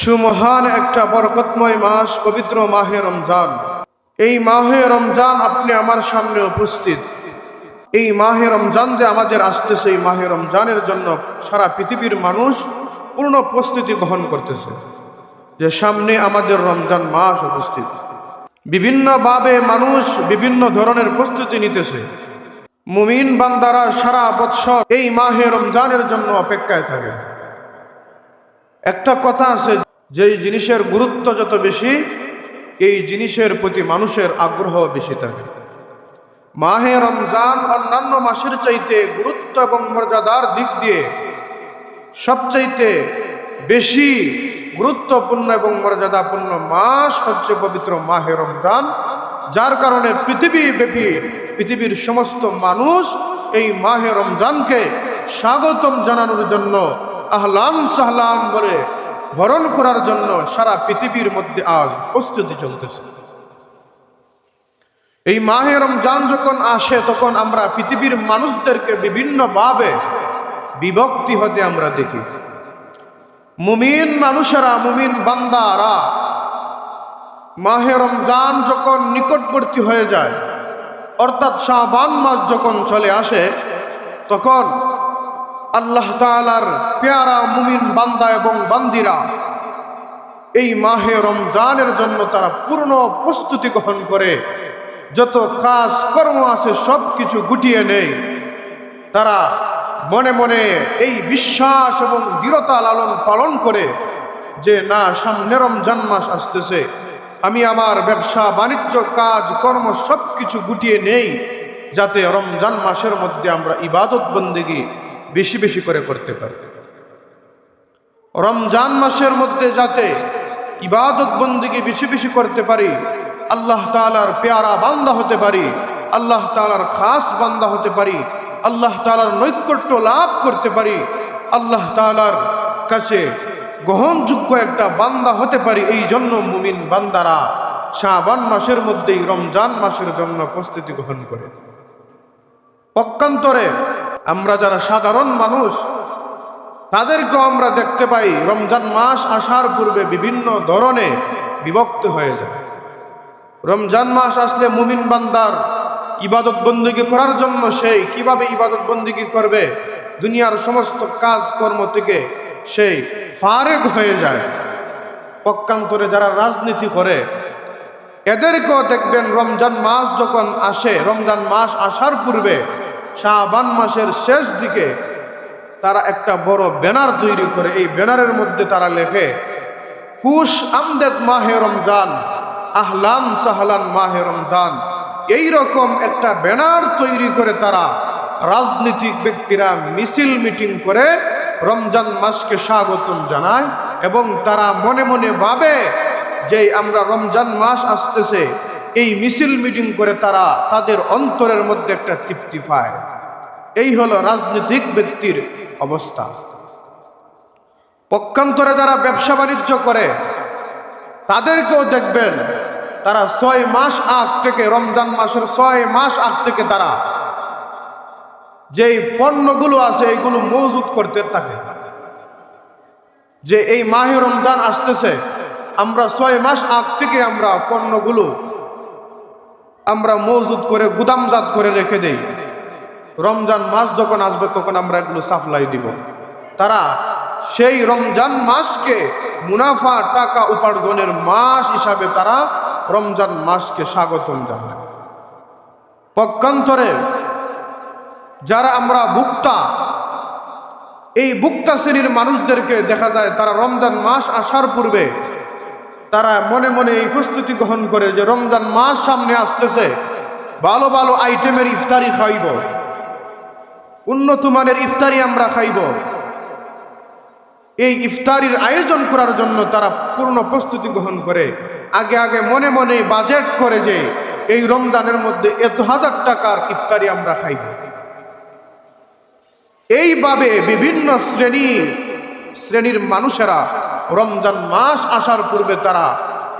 সুমহান একটা বরকতময় মাস পবিত্র মাহে রমজান। এই মাহে রমজান আপনি আমার সামনে উপস্থিত। এই মাহে রমজান যে আমাদের আসতেছে এই মাহে রমজানের জন্য সারা পৃথিবীর মানুষ পূর্ণ প্রস্তুতি গ্রহণ করতেছে। যে সামনে আমাদের রমজান মাস উপস্থিত। বিভিন্নভাবে মানুষ বিভিন্ন ধরনের প্রস্তুতি নিতেছে। মুমিন বান্দারা সারা বৎসর এই মাহে রমজানের জন্য অপেক্ষায় থাকে। একটা কথা আছে যেই জিনিসের গুরুত্ব যত বেশি, এই জিনিসের প্রতি মানুষের আগ্রহ বেশি থাকে মাহে রমজান অন্যান্য মাসের চাইতে গুরুত্ব এবং মর্যাদার দিক দিয়ে সবচাইতে বেশি গুরুত্বপূর্ণ এবং মর্যাদাপূর্ণ মাস হচ্ছে পবিত্র মাহে রমজান, যার কারণে পৃথিবী ব্যাপী পৃথিবীর সমস্ত মানুষ এই মাহে রমজানকে স্বাগতম জানানোর জন্য আহলান সাহলান বলে বরণ করার জন্য সারা পৃথিবীর মধ্যে আজ প্রস্তুতি চলতেছে। এই মাহে রমজান যখন আসে, তখন আমরা পৃথিবীর মানুষদেরকে বিভিন্নভাবে বিভক্তি হতে আমরা দেখি। মুমিন মানুষেরা, মুমিন বান্দারা মাহে রমজান যখন নিকটবর্তী হয়ে যায়, অর্থাৎ শাহবান মাস যখন চলে আসে, তখন আল্লাহ তালার পেয়ারা মুমিন বান্দা এবং বান্দিরা এই মাহে রমজানের জন্য তারা পূর্ণ প্রস্তুতি গ্রহণ করে। যত কাজ কর্ম আছে সব কিছু গুটিয়ে নেই তারা মনে মনে এই বিশ্বাস এবং দৃঢ়তা লালন পালন করে যে, না, সামনে রমজান মাস আসতেছে। আমি আমার ব্যবসা, বাণিজ্য, কাজ, কর্ম সব কিছু গুটিয়ে নেই। যাতে রমজান মাসের মধ্যে আমরা ইবাদত বন্দেগি বেশি বেশি করে করতে পারি। রমজান মাসের মধ্যে যাতে ইবাদত বন্দিকে বেশি বেশি করতে পারি, আল্লাহ তালার পেয়ারা বান্দা হতে পারি, আল্লাহ তালার খাস বান্দা হতে পারি, আল্লাহ তালার নৈকট্য লাভ করতে পারি, আল্লাহ তালার কাছে গ্রহণযোগ্য একটা বান্দা হতে পারি, এই জন্য মুমিন বান্দারা শাহবান মাসের মধ্যেই রমজান মাসের জন্য প্রস্তুতি গ্রহণ করে। পক্ষান্তরে আমরা যারা সাধারণ মানুষ, তাদেরকেও আমরা দেখতে পাই, রমজান মাস আসার পূর্বে বিভিন্ন ধরনে বিভক্ত হয়ে যায়। রমজান মাস আসলে মুমিন বান্দার ইবাদত বন্দিগি করার জন্য সেই কীভাবে ইবাদত বন্দিগি করবে? দুনিয়ার সমস্ত কাজ কর্ম থেকে সেই ফারেক হয়ে যায়। পক্ষান্তরে যারা রাজনীতি করে, এদেরকেও দেখবেন রমজান মাস যখন আসে, রমজান মাস আসার পূর্বে শাহবান মাসের শেষ দিকে তারা একটা বড় ব্যানার তৈরি করে, এই ব্যানারের মধ্যে তারা লেখে, কুশ আমদেদ মাহে রমজান, আহলান সাহলান মাহে রমজান। এই রকম একটা ব্যানার তৈরি করে তারা রাজনীতিক ব্যক্তিরা মিছিল মিটিং করে রমজান মাসকে স্বাগতম জানায় এবং তারা মনে মনে ভাবে যে আমরা রমজান মাস আসতেছে। এই মিছিল মিটিং করে তারা তাদের অন্তরের মধ্যে একটা তৃপ্তি পায়। এই হলো রাজনৈতিক ব্যক্তির অবস্থা। পক্ষান্তরে যারা ব্যবসা বাণিজ্য করে, তাদেরকেও দেখবেন তারা ছয় মাস আগ থেকে, রমজান মাসের ছয় মাস আগ থেকে তারা যেই পণ্যগুলো আছে, এইগুলো মজুত করতে থাকে। যে এই মাহে রমজান আসতেছে, আমরা ছয় মাস আগ থেকে আমরা পণ্যগুলো আমরা মজুদ করে গুদামজাত করে রেখে দেই। রমজান মাস যখন আসবে, তখন আমরা এগুলো সাপ্লাই দিব। তারা সেই রমজান মাসকে মুনাফা টাকা উপার্জনের মাস হিসাবে তারা রমজান মাসকে স্বাগতম জানায়। পক্ষান্তরে যারা আমরা ভুক্তা, এই ভুক্তা শ্রেণির মানুষদেরকে দেখা যায়, তারা রমজান মাস আসার পূর্বে তারা মনে মনে এই প্রস্তুতি গ্রহণ করে যে রমজান মাস সামনে আসতেছে, ভালো ভালো আইটেমের ইফতারি খাইব, উন্নত মানের ইফতারি আমরা খাইব। এই ইফতারির আয়োজন করার জন্য তারা পূর্ণ প্রস্তুতি গ্রহণ করে। আগে আগে মনে মনে বাজেট করে যে এই রমজানের মধ্যে এত হাজার টাকার ইফতারি আমরা খাইব। এইভাবে বিভিন্ন শ্রেণি শ্রেণির মানুষেরা রমজান মাস আসার পূর্বে তারা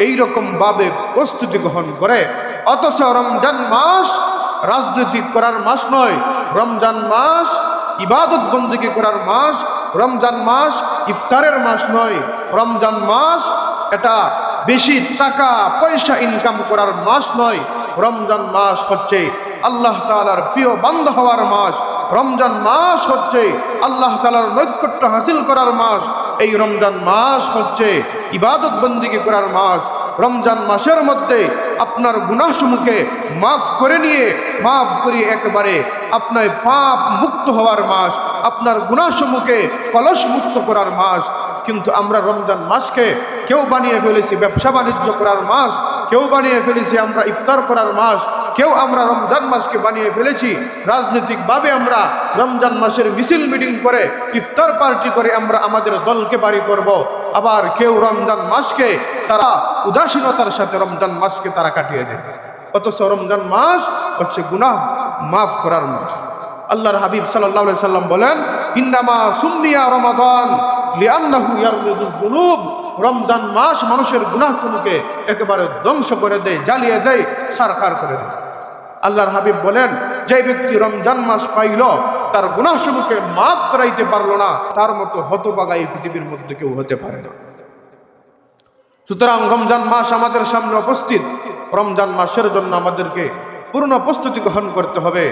এই রকম ভাবে প্রস্তুতি গ্রহণ করে। অথচ রমজান মাস রাজনৈতিক করার মাস নয়, রমজান মাস ইবাদত বন্দিকে করার মাস, রমজান মাস ইফতারের মাস নয়, রমজান মাস এটা বেশি টাকা, পয়সা ইনকাম করার মাস নয়, রমজান মাস হচ্ছে আল্লাহ তাআলার প্রিয় বান্ধ হওয়ার মাস। রমজান মাস হচ্ছে আল্লাহ তাআলার নৈকট্য হাসিল করার মাস। এই রমজান মাস হচ্ছে ইবাদত বন্দিকে করার মাস। রমজান মাসের মধ্যে আপনার গুনাহসমূহকে মাফ করে নিয়ে, মাফ করিয়ে একবারে আপনার পাপ মুক্ত হওয়ার মাস, আপনার গুনাহসমূহকে কলস মুক্ত করার মাস। কিন্তু আমরা রমজান মাসকে কেউ বানিয়ে ফেলেছি, ব্যবসা বাণিজ্য করার মাস। কেউ বানিয়ে ফেলেছি আমরা ইফতার করার মাস, কেউ আমরা রমজান মাসকে বানিয়ে ফেলেছি। রাজনৈতিকভাবে আমরা রমজান মাসের মিছিল মিটিং করে ইফতার পার্টি করে আমরা আমাদের দলকে বাড়ি করব। আবার কেউ রমজান মাসকে তারা উদাসীনতার সাথে রমজান মাসকে তারা কাটিয়ে দেয় অথচ রমজান মাস হচ্ছে গুনাহ, মাফ করার মাস। আল্লাহর হাবিব সাল্লাল্লাহু সাল্লাম বলেন, ইন্নামা সুম্মিয়া রমাদান। রমজান মাস মানুষের গুনাহসমূহকে একেবারে ধ্বংস করে দেয়, জ্বালিয়ে দেয়, সারখার করে দেয়। আল্লাহর হাবিব বলেন, যে ব্যক্তি রমজান মাস পাইল, তার গুনাহসমূহকে মাফ করাইতে পারল না, তার মতো হতবাগা এই পৃথিবীর মধ্যে কেউ হতে পারে না। সুতরাং রমজান মাস আমাদের সামনে উপস্থিত। রমজান মাসের জন্য আমাদেরকে পূর্ণ প্রস্তুতি গ্রহণ করতে হবে।